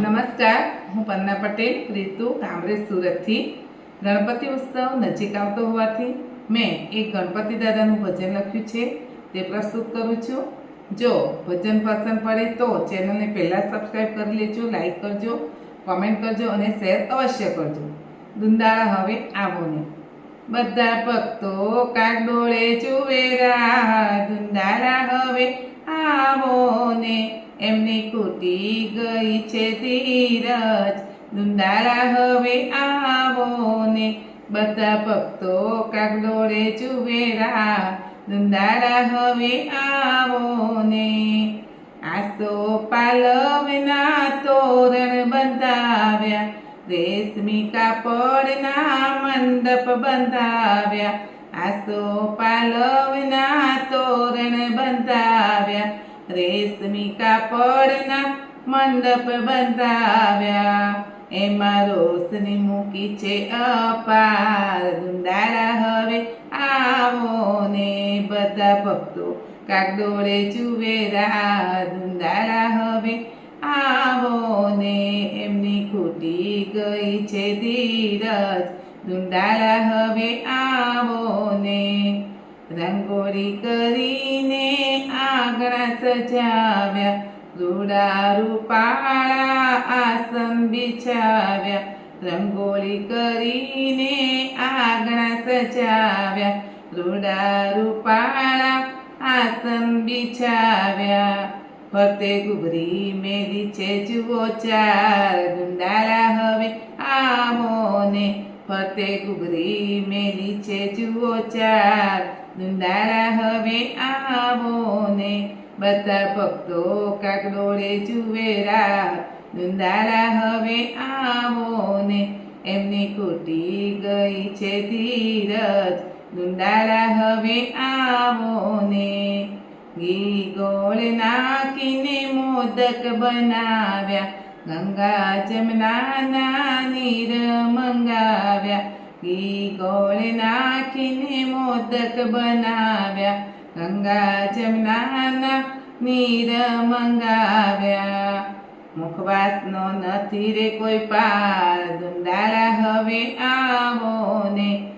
નમસ્કાર, હું પન્ના પટેલ, રીતુ કામરેજ સુરતથી. ગણપતિ ઉત્સવ નજીક આવતો હોવાથી મેં એક ગણપતિ દાદાનું ભજન લખ્યું છે, તે પ્રસ્તુત કરું છું. જો ભજન પસંદ પડે તો ચેનલને પહેલાં સબસ્ક્રાઈબ કરી લેજો, લાઈક કરજો, કોમેન્ટ કરજો અને શેર અવશ્ય કરજો. દુંદાળા હવે આવો ને. બધા ભક્તો કાગડોળે ચુવેરા દુંદાળા હવે આવો ને. એમની ખૂટી ગઈ છે ધીરજ. દુંદારા હવે આવો ને બધા ભક્તો કાક જુવેરા. દુંદાળા હવે આવો ને. આસો પાલવના તોરણ બંધાવ્યા. રેશમી કાપડના મંડપ બંધાવ્યા. આસો પાલવના તોરણ બંધાવ્યા. રેશમી કાપડના મંડપ બંધાવ્યા. એમાં રોશની મૂકી છે અપાર. દુંદાળા હવે આવો ને બધા ભક્તો કાગડોળે જુવેરા દુંદાળા હવે આવો ને એમની ખૂટી ગઈ છે ધીરજ. ધુંધારા હવે આવો ને રંગોળી કરીને આંગણા સજાવ્યા. રૂડા રૂપાળા આસન બિછાવ્યા. રંગોળી કરીને આંગણા સજાવ્યા. રૂડા રૂપાળા આસન બિછાવ્યા. ફરતે ગુગરી મેલી છે જુઓ ચાર ગુંડાળા હવે આવો ને ફતે ગુગરી મેલી છે જુઓ ચાર દુંદાળા હવે આવો ને બધા ભક્તો કાગડોળે જુવેરા દુંદારા હવે આવો ને એમની કુટી ગઈ છે ધીરજ. દુંદારા હવે આવો ને ઘી ગોળ નાખીને મોદક બનાવ્યા. ગંગા જમના મંગાવ્યા ઘી ગોળ નાખીને મોદક બનાવ્યા. ગંગા જમનાના નીર મંગાવ્યા. મુખવાસનો નથી રે કોઈ પાર. દુંડાળા હવે આવો ને.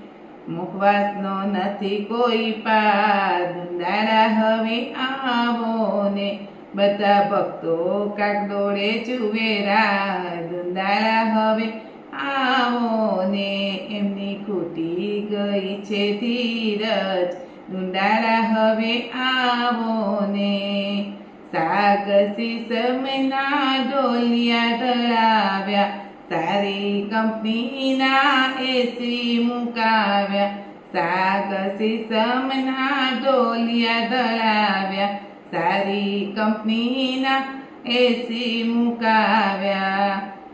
મુખવાસનો નથી કોઈ પાર. દુંદાળા હવે આવો ને. બધા ભક્તો કાગડોળે ચુવેરા દુંદાળા હવે આવો ને એમની ખૂટી ગઈ છે ધીરજ. ઢુંડારા હવે આવો ને સાગ સીસમના ડોલિયા ઢળાવ્યા સારી કંપનીના એસી મુકાવ્યા. સાગ સીસમના ડોલિયા ઢળાવ્યા સારી કંપનીના એસી મુકાવ્યા.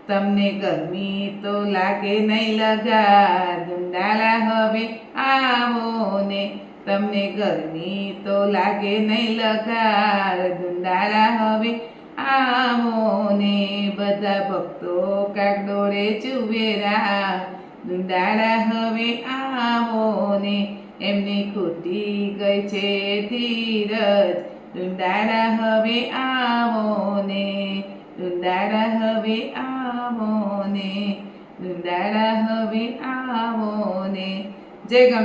તમને ગરમી તો લાગે નહીં લગા દુંડાળા હવે આવો ને. તમને ગરમી તો લાગે નહીં લગાર દુંડાળા હવે આવો ને. બધા ભક્તો કાગડોળે ચુવેરા. દુંડાળા હવે આવો ને. એમની ખૂટી ગઈ છે ધીરજ. દુંડાળા હવે આવો ને. દુંદાળા હવે આવો ને દુંદાળા હવે આવો ને જય ગણ